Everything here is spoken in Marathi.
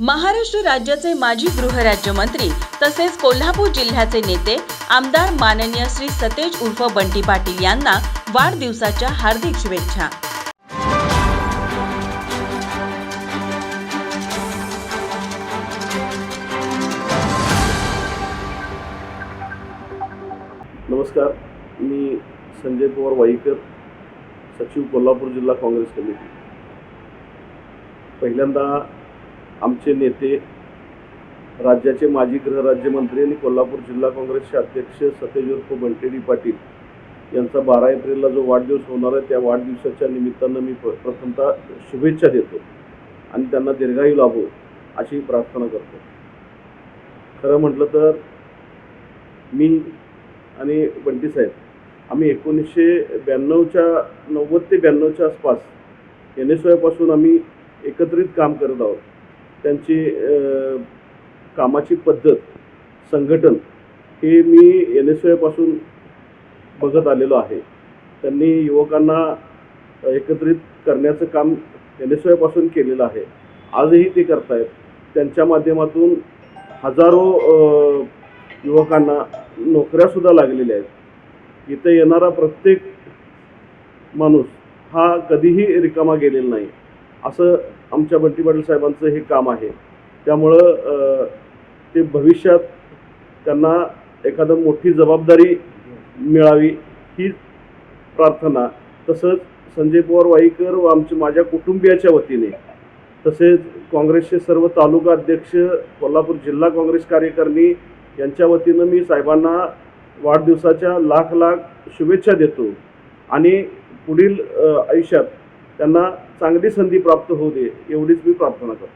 महाराष्ट्र राज्याचे माजी गृहराज्यमंत्री तसेच कोल्हापूर जिल्ह्याचे नेते आमदार माननीय श्री सतेज उर्फ बंटी पाटील यांना वाढदिवसाच्या हार्दिक शुभेच्छा. नमस्कार मी संजय पवार वाईकर सचिव कोल्हापूर जिल्हा काँग्रेस कमिटी. पहिल्यांदा आमचे नेते राज्याचे माजी गृहराज्यमंत्री आणि कोल्हापूर जिल्हा काँग्रेसचे अध्यक्ष सतेज उर्फ बंटेडी पाटील यांचा बारा एप्रिलला जो वाढदिवस होणार आहे त्या वाढदिवसाच्या निमित्तानं मी प्रथमतः शुभेच्छा देतो आणि त्यांना दीर्घायू लाभो अशी प्रार्थना करतो. खरं म्हटलं तर मी आणि बंटी साहेब आम्ही एकोणीसशे ब्याण्णवच्या नव्वद ते ब्याण्णवच्या आसपास एन एस वायपासून आम्ही एकत्रित काम करत आहोत. त्यांची कामाची पद्धत संघटन हे मी एन एस वायपासून बघत आलेलो आहे. त्यांनी युवकांना एकत्रित करण्याचं काम एन एस वायपासून केलेलं आहे. आजही ते करतायत. त्यांच्या माध्यमातून हजारो युवकांना नोकऱ्यासुद्धा लागलेल्या आहेत. इथं येणारा प्रत्येक माणूस हा कधीही रिकामा गेलेला नाही. असं आमच्या बंटी पाटील साहेबांचं हे काम आहे. त्यामुळं ते भविष्यात त्यांना एखादं मोठी जबाबदारी मिळावी ही प्रार्थना. तसंच संजय पवार वाईकर व आमचे माझ्या कुटुंबियाच्या वतीने तसेच काँग्रेसचे सर्व तालुका अध्यक्ष कोल्हापूर जिल्हा काँग्रेस कार्यकारिणी यांच्या वतीनं मी साहेबांना वाढदिवसाच्या लाख लाख शुभेच्छा देतो. आणि पुढील आयुष्यात त्यांना चांगली संधी प्राप्त होऊ दे एवढीच मी प्रार्थना करतो.